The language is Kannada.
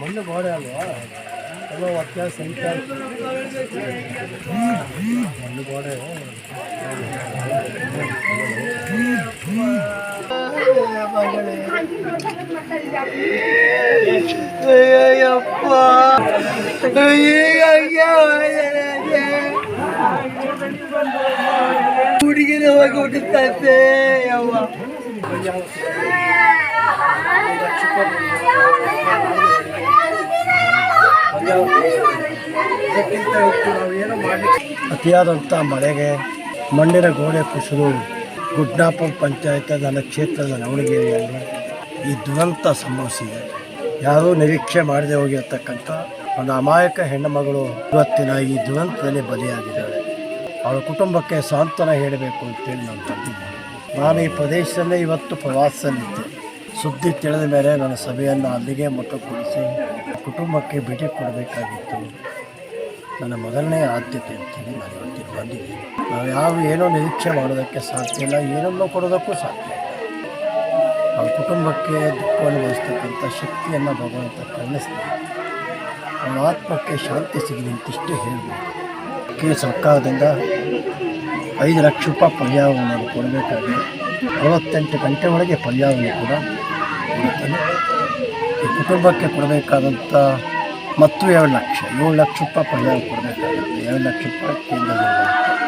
ಮಣ್ಣು ಗೋಡೆ ಅಲ್ವಾ ಎಲ್ಲ ವ್ಯತ್ಯಾಸ ಸಂಖ್ಯೆ ಮಣ್ಣು ಗೋಡೆ ಅಯ್ಯಪ್ಪ ಹುಡುಗಿನ ಅತಿಯಾದಂಥ ಮಳೆಗೆ ಮಣ್ಣಿನ ಗೋಡೆ ಕುಸಿದು ಗುಡ್ನಾಪುರ ಪಂಚಾಯತ್ ನನ್ನ ಕ್ಷೇತ್ರದ ನವಣಗಿರಿಯಲ್ಲಿ ಈ ದುರಂತ ಸಂಭವಿಸಿದೆ. ಯಾರೂ ನಿರೀಕ್ಷೆ ಮಾಡದೆ ಹೋಗಿರ್ತಕ್ಕಂಥ ಒಂದು ಅಮಾಯಕ ಹೆಣ್ಣು ಮಗಳು ಇವತ್ತಿನ ಈ ದುರಂತದಲ್ಲಿ ಬಲಿಯಾಗಿದ್ದಾಳೆ ಅವಳ ಕುಟುಂಬಕ್ಕೆ ಸಾಂತ್ವನ ಹೇಳಬೇಕು ಅಂತೇಳಿ ನಾನು ನಾನು ಈ ಪ್ರದೇಶದಲ್ಲೇ ಇವತ್ತು ಪ್ರವಾಸದಲ್ಲಿದ್ದೆ. ಸುದ್ದಿ ತಿಳಿದ ಮೇಲೆ ನನ್ನ ಸಭೆಯನ್ನು ಅಲ್ಲಿಗೆ ಮೊಟ್ಟಗೊಳಿಸಿ ಕುಟುಂಬಕ್ಕೆ ಭೇಟಿ ಕೊಡಬೇಕಾಗಿತ್ತು. ನನ್ನ ಮೊದಲನೇ ಆದ್ಯತೆ ಅಂತೇಳಿ ನಾನು ಇವತ್ತಿಗೆ ಬಂದಿದ್ದೀನಿ ನಾವು ಯಾವ ಏನೋ ನಿರೀಕ್ಷೆ ಮಾಡೋದಕ್ಕೆ ಸಾಧ್ಯ ಇಲ್ಲ, ಏನನ್ನೂ ಕೊಡೋದಕ್ಕೂ ಸಾಧ್ಯ ಇಲ್ಲ. ಅವ್ರ ಕುಟುಂಬಕ್ಕೆ ದುಃಖವನ್ನು ವಹಿಸ್ತಕ್ಕಂಥ ಶಕ್ತಿಯನ್ನು ಭಗವಂತ ಕರುಣಿಸ್ತಾನೆ. ಅವನ ಆತ್ಮಕ್ಕೆ ಶಾಂತಿ ಸಿಗಲಿ ಅಂತಿಷ್ಟೇ ಹೇಳ್ಬೋದು. ಕೆ ಸರ್ಕಾರದಿಂದ ಐದು ಲಕ್ಷ ರೂಪಾಯಿ ಪರ್ಯಾವರಣ ಕೊಡಬೇಕಾಗಿದೆ. ಅರವತ್ತೆಂಟು ಗಂಟೆ ಒಳಗೆ ಪರ್ಯಾವರಣ ಕೂಡ ಕೊಡುತ್ತೇನೆ ಈ ಕುಟುಂಬಕ್ಕೆ ಕೊಡಬೇಕಾದಂಥ ಮತ್ತು ಎರಡು ಲಕ್ಷ, ಏಳು ಲಕ್ಷ ರೂಪಾಯಿ ಪರ್ಯಾಯ ಕೊಡಬೇಕಾಗುತ್ತೆ. ಎರಡು ಲಕ್ಷ ರೂಪಾಯಿ ಬರುತ್ತೆ